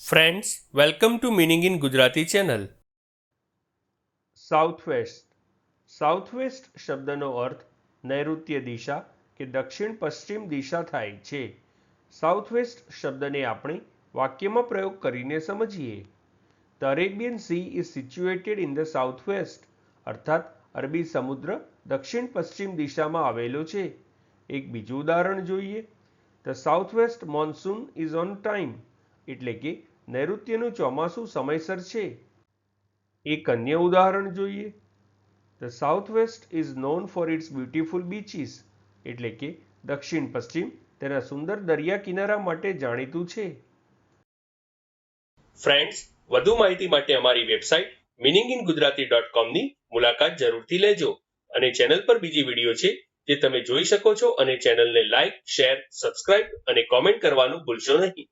Friends welcome to meaning in Gujarati channel south west south west શબ્દનો અર્થ નૈઋત્ય દિશા કે દક્ષિણ પશ્ચિમ દિશા થાય છે. સાઉથ વેસ્ટ શબ્દને આપણે વાક્યમાં પ્રયોગ કરીને સમજીએ. The Arabian sea is situated in the south west અર્થાત અરબી સમુદ્ર દક્ષિણ પશ્ચિમ દિશામાં આવેલો છે. એક બીજું ઉદાહરણ જોઈએ. The south west monsoon is on time એટલે કે નૈઋત્યનું ચોમાસું સમયસર છે. એક અન્ય ઉદાહરણ જોઈએ. The south west is known for its beautiful beaches એટલે કે દક્ષિણ પશ્ચિમ તેના સુંદર દરિયા કિનારા માટે જાણીતું છે. ફ્રેન્ડ્સ વધુ માહિતી માટે અમારી website meaning in Gujarati dot કોમની મુલાકાત જરૂરથી લેજો અને ચેનલ પર બીજી વીડિયો છે જે તમે જોઈ શકો છો અને ચેનલને લાઇક શેર સબસ્ક્રાઇબ અને કોમેન્ટ કરવાનું ભૂલશો નહીં.